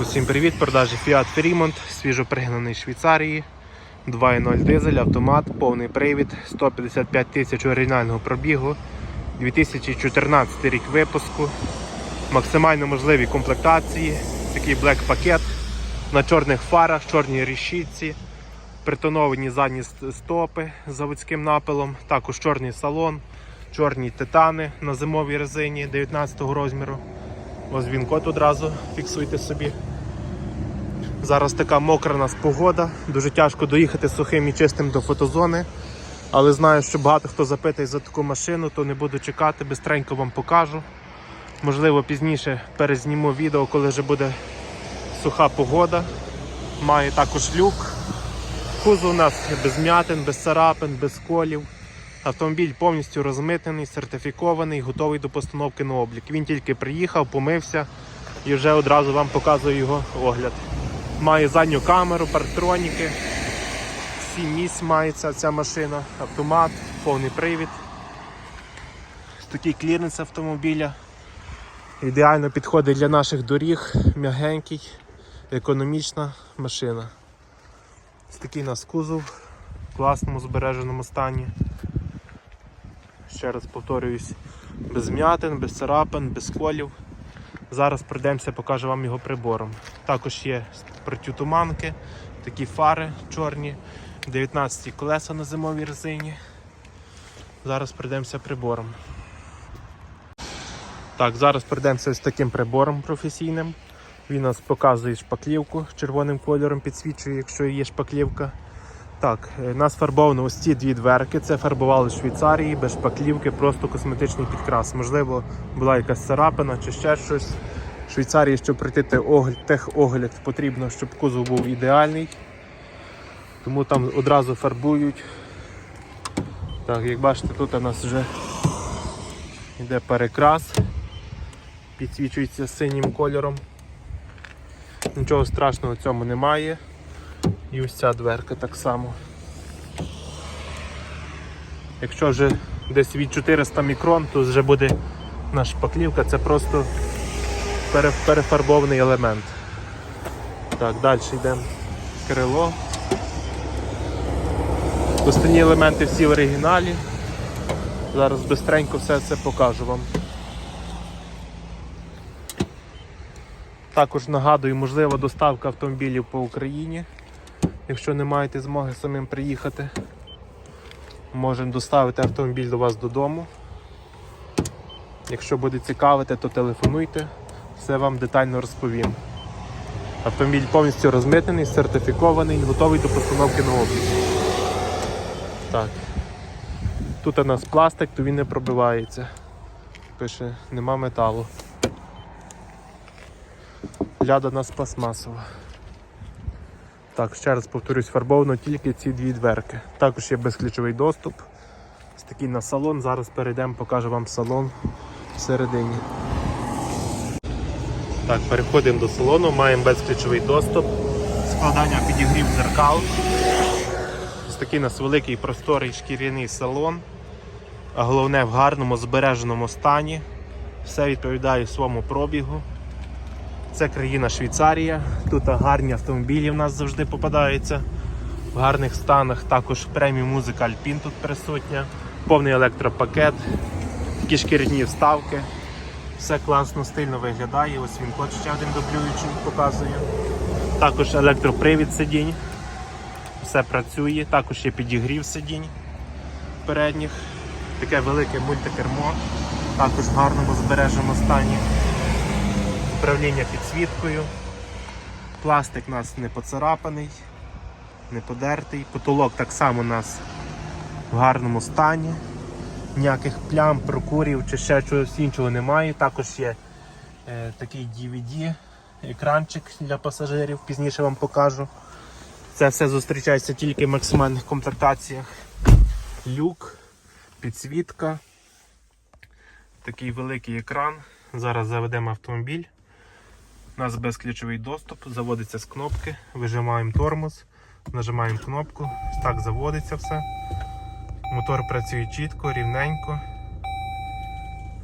Усім привіт, продажі Fiat Fremont, свіжопригнаний з Швейцарії, 2.0 дизель, автомат, повний привід, 155 тисяч оригінального пробігу, 2014 рік випуску, максимально можливі комплектації, такий блек пакет на чорних фарах, чорній рішітці, притоновані задні стопи з заводським напилом, також чорний салон, чорні титани на зимовій резині 19 розміру. Ось він код одразу фіксуйте собі. Зараз така мокра у нас погода, дуже тяжко доїхати сухим і чистим до фотозони. Але знаю, що багато хто запитає за таку машину, то не буду чекати, бистренько вам покажу. Можливо, пізніше перезніму відео, коли вже буде суха погода. Має також люк. Кузов у нас без м'ятин, без царапин, без колів. Автомобіль повністю розмитнений, сертифікований, готовий до постановки на облік. Він тільки приїхав, помився і вже одразу вам показую його огляд. Має задню камеру, парктроніки. Сім місць мається ця машина, автомат, повний привід. Такий кліренс автомобіля. Ідеально підходить для наших доріг, м'ягенький, економічна машина. Ось такий у нас кузов в класному збереженому стані. Ще раз повторююсь, без м'ятин, без царапин, без колів. Зараз пройдемося, покажу вам його прибором. Також є протитуманки, такі фари чорні, 19 колеса на зимовій резині. Зараз пройдемося прибором. Так, зараз пройдемося ось таким прибором професійним. Він нас показує шпаклівку червоним кольором, підсвічує, якщо є шпаклівка. Так, е, нас фарбовано ось ці дві дверки. Це фарбували в Швейцарії без шпаклівки, просто косметичний підкрас. Можливо, була якась царапина чи ще щось. В Швейцарії, щоб пройти те огляд, техогляд, потрібно, щоб кузов був ідеальний. Тому там одразу фарбують. Так, як бачите, тут у нас вже йде перекрас, підсвічується синім кольором. Нічого страшного в цьому немає. І ось ця дверка так само. Якщо вже десь від 400 мікрон, то вже буде наша шпаклівка, це просто перефарбований елемент. Так, далі йдемо крило. Останні елементи всі в оригіналі. Зараз бистренько все це покажу вам. Також нагадую, можлива доставка автомобілів по Україні. Якщо не маєте змоги самим приїхати, можемо доставити автомобіль до вас додому. Якщо буде цікавити, то телефонуйте, все вам детально розповім. Автомобіль повністю розмитнений, сертифікований, готовий до постановки на облік. Так. Тут у нас пластик, то він не пробивається. Пише, нема металу. Ляда у нас пластмасова. Так, ще раз повторюсь, фарбовано тільки ці дві дверки. Також є безключовий доступ. Ось такий на салон. Зараз перейдемо, покажу вам салон всередині. Так, переходимо до салону, маємо безключовий доступ, складання підігрів дзеркал. Ось такий у нас великий просторий шкіряний салон, головне в гарному збереженому стані. Все відповідає своєму пробігу. Це країна Швейцарія. Тут гарні автомобілі в нас завжди попадаються. В гарних станах також преміум музика Alpine тут присутня, повний електропакет, такі шкіряні вставки. Все класно, стильно виглядає. Ось він код ще один дублюючий показує. Також електропривід сидінь. Все працює, також є підігрів сидінь передніх. Таке велике мультикермо, також в гарному збереженому стані управління підсвіткою. Пластик у нас не поцарапаний, не подертий. Потолок так само у нас в гарному стані. Ніяких плям, прокурів чи ще чогось іншого немає. Також є е, такий DVD, екранчик для пасажирів, пізніше вам покажу. Це все зустрічається тільки в максимальних комплектаціях. Люк, підсвітка, такий великий екран. Зараз заведемо автомобіль. У нас безключовий доступ, заводиться з кнопки, вижимаємо тормоз, нажимаємо кнопку, так заводиться все. Мотор працює чітко, рівненько.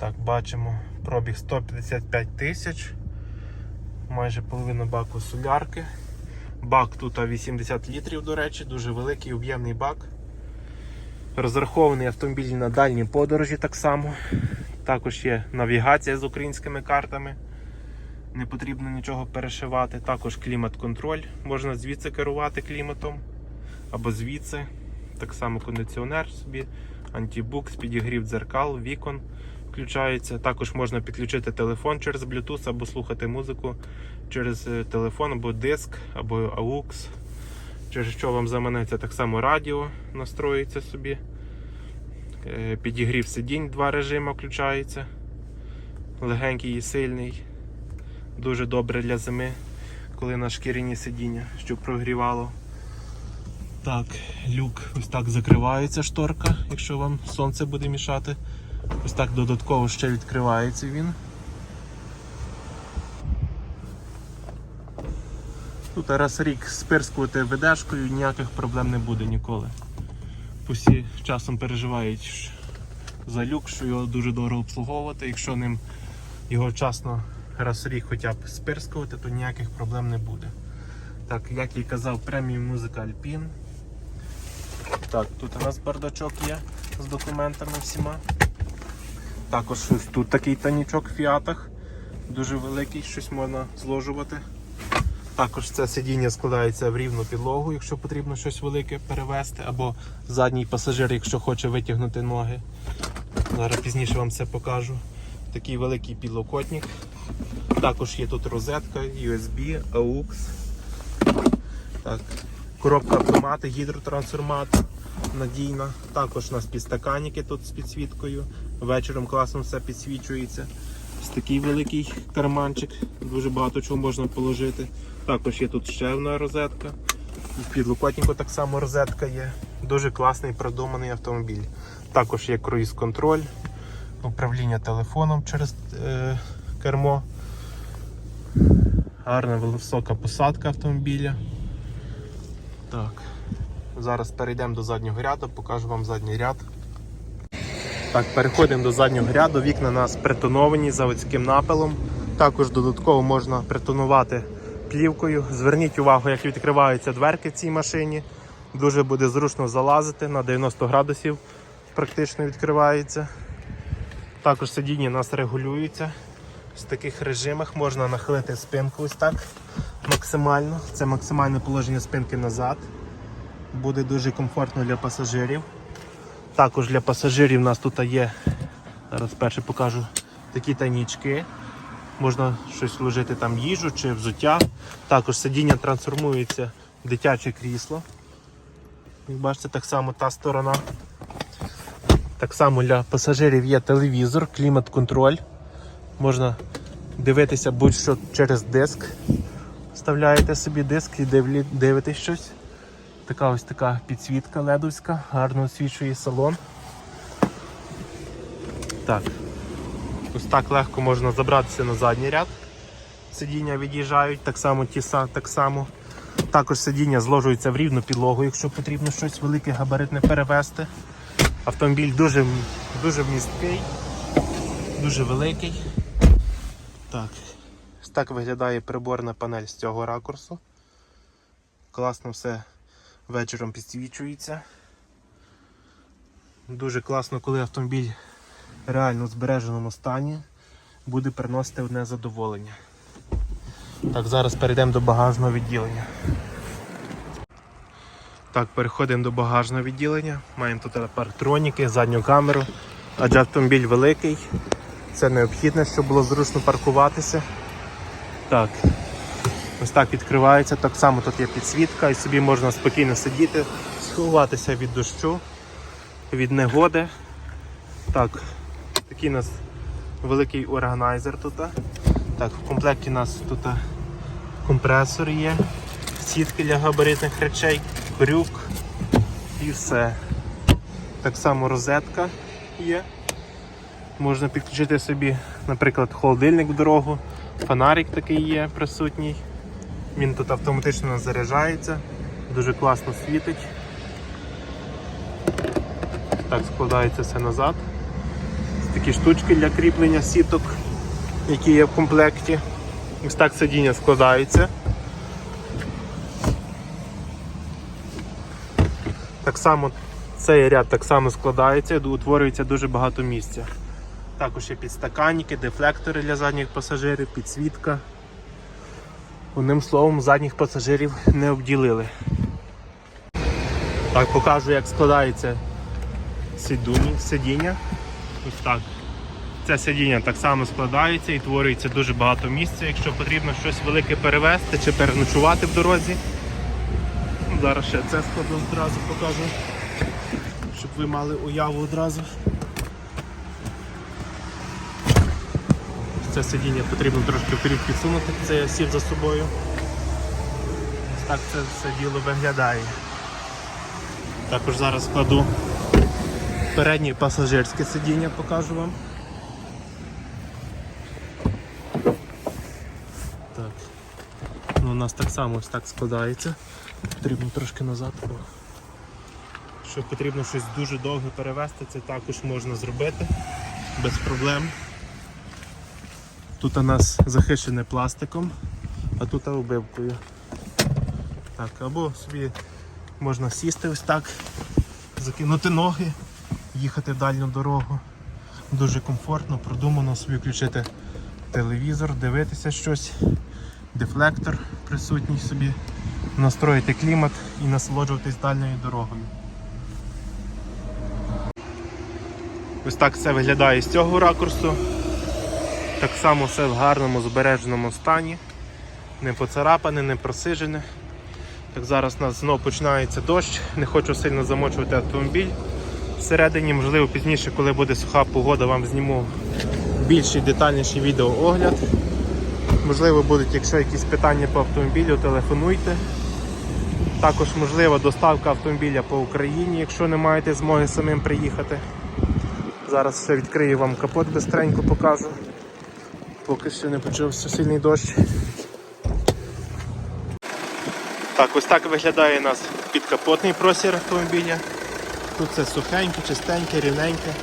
Так, бачимо, пробіг 155 тисяч. майже половина баку солярки. Бак тут 80 літрів, до речі, дуже великий об'ємний бак. Розрахований автомобіль на дальні подорожі так само. Також є навігація з українськими картами. Не потрібно нічого перешивати. Також клімат-контроль. Можна звідси керувати кліматом або звідси. Так само кондиціонер собі, антибукс, підігрів дзеркал, вікон включається. Також можна підключити телефон через Bluetooth або слухати музику через е, телефон або диск, або AUX. Через що вам заманеться так само радіо настроїться собі. Е, Підігрів сидінь, два режими включається. Легенький і сильний. Дуже добре для зими, коли на шкіряні сидіння, щоб прогрівало. Так, люк ось так закривається шторка, якщо вам сонце буде мішати. Ось так додатково ще відкривається він. Тут раз рік спирскувати ведешкою ніяких проблем не буде ніколи. Усі часом переживають за люк, що його дуже дорого обслуговувати. Якщо ним його вчасно рік хоча б спирскувати, то ніяких проблем не буде. Так, як і казав, преміум музика Alpine. Так, тут у нас бардачок є з документами всіма. Також ось тут такий танічок в фіатах. Дуже великий, щось можна зложувати. Також це сидіння складається в рівну підлогу, якщо потрібно щось велике перевезти, або задній пасажир, якщо хоче витягнути ноги. Зараз пізніше вам це покажу. Такий великий підлокотник. Також є тут розетка, USB, AUX. Так. Коробка автомати, гідротрансформатор надійна. Також у нас підстаканники тут з підсвіткою. Вечором класно все підсвічується. Ось такий великий карманчик, дуже багато чого можна положити. Також є тут ще одна розетка. В підлокотнику так само розетка є. Дуже класний продуманий автомобіль. Також є круїз-контроль, управління телефоном через е, кермо. Гарна висока посадка автомобіля. Так. Зараз перейдемо до заднього ряду, покажу вам задній ряд. Так, переходимо до заднього ряду. Вікна у нас притоновані заводським напилом. Також додатково можна притонувати плівкою. Зверніть увагу, як відкриваються дверки в цій машині. Дуже буде зручно залазити на 90 градусів практично відкривається. Також сидіння у нас регулюється. В таких режимах можна нахилити спинку ось так максимально. Це максимальне положення спинки назад. Буде дуже комфортно для пасажирів. Також для пасажирів у нас тут є, зараз перше покажу, такі тайнічки. Можна щось вложити там їжу чи взуття. Також сидіння трансформується в дитяче крісло. Як бачите, так само та сторона. Так само для пасажирів є телевізор, клімат-контроль. Можна дивитися будь-що через диск. Вставляєте собі диск і дивитесь щось. Така ось така підсвітка ледовська, гарно освічує салон. Так. Ось так легко можна забратися на задній ряд. Сидіння від'їжджають, так само ті са- так само. Також сидіння зложується в рівну підлогу, якщо потрібно щось велике габаритне перевезти. Автомобіль дуже, дуже вмісткий, дуже великий. Так. Так виглядає приборна панель з цього ракурсу. Класно все вечором підсвічується. Дуже класно, коли автомобіль реально в збереженому стані буде приносити одне задоволення. Так, зараз перейдемо до багажного відділення. Так, переходимо до багажного відділення. Маємо тут парктроніки, задню камеру, адже автомобіль великий. Це необхідно, щоб було зручно паркуватися. Так, ось так відкривається. Так само тут є підсвітка і собі можна спокійно сидіти, сховатися від дощу, від негоди. Так, такий у нас великий органайзер тут. Так, в комплекті у нас тут компресор є, сітки для габаритних речей, крюк і все. Так само розетка є. Можна підключити собі, наприклад, холодильник в дорогу, фонарик такий є присутній. Він тут автоматично заряджається, дуже класно світить. Так, складається все назад. Такі штучки для кріплення сіток, які є в комплекті. Ось так сидіння складається. Так само цей ряд так само складається, утворюється дуже багато місця. Також є підстаканники, дефлектори для задніх пасажирів, підсвітка. Одним словом, задніх пасажирів не обділили. Так, покажу, як складається сидіння. Ось так. Це сидіння так само складається і творюється дуже багато місця, якщо потрібно щось велике перевезти чи переночувати в дорозі. Зараз ще це складу одразу покажу, щоб ви мали уяву одразу. Це сидіння потрібно трошки вперед підсунути, це я сів за собою. Ось так це все діло виглядає. Також зараз складу переднє пасажирське сидіння, покажу вам. Так. Ну, у нас так само ось так складається. Потрібно трошки назад. Якщо потрібно щось дуже довге перевезти, це також можна зробити без проблем. Тут у нас захищене пластиком, а тут обивкою. Так, або собі можна сісти ось так, закинути ноги, їхати в дальню дорогу. Дуже комфортно, продумано собі включити телевізор, дивитися щось, дефлектор присутній собі, настроїти клімат і насолоджуватись дальньою дорогою. Ось так все виглядає з цього ракурсу. Так само все в гарному збереженому стані. Не поцарапане, не просижене. Так зараз у нас знову починається дощ, не хочу сильно замочувати автомобіль. Всередині, можливо, пізніше, коли буде суха погода, вам зніму більший детальніший відеоогляд. Можливо, будуть, якщо якісь питання по автомобілю, телефонуйте. Також можлива доставка автомобіля по Україні, якщо не маєте змоги самим приїхати. Зараз ще відкрию вам капот, бистренько покажу. Поки ще не почався сильний дощ. Так, ось так виглядає у нас підкапотний простір автомобіля. Тут все сухеньке, чистеньке, рівненьке.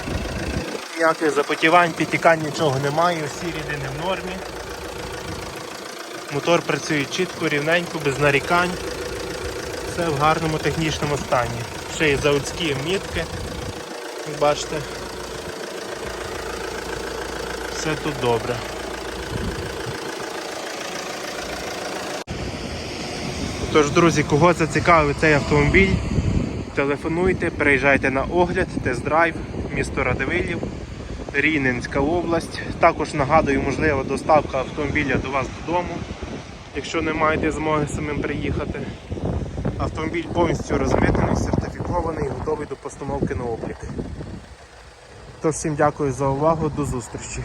Ніяких запотівань, підтікань нічого немає, усі рідини в нормі. Мотор працює чітко, рівненько, без нарікань. Все в гарному технічному стані. Ще є заводські мітки, як бачите. Все тут добре. Тож, друзі, кого зацікавив цей автомобіль, телефонуйте, приїжджайте на огляд, тест-драйв, місто Радивилів, Рівненська область. Також нагадую, можлива доставка автомобіля до вас додому, якщо не маєте змоги самим приїхати. Автомобіль повністю розмитнений, сертифікований, готовий до постановки на облік. Тож всім дякую за увагу, до зустрічі.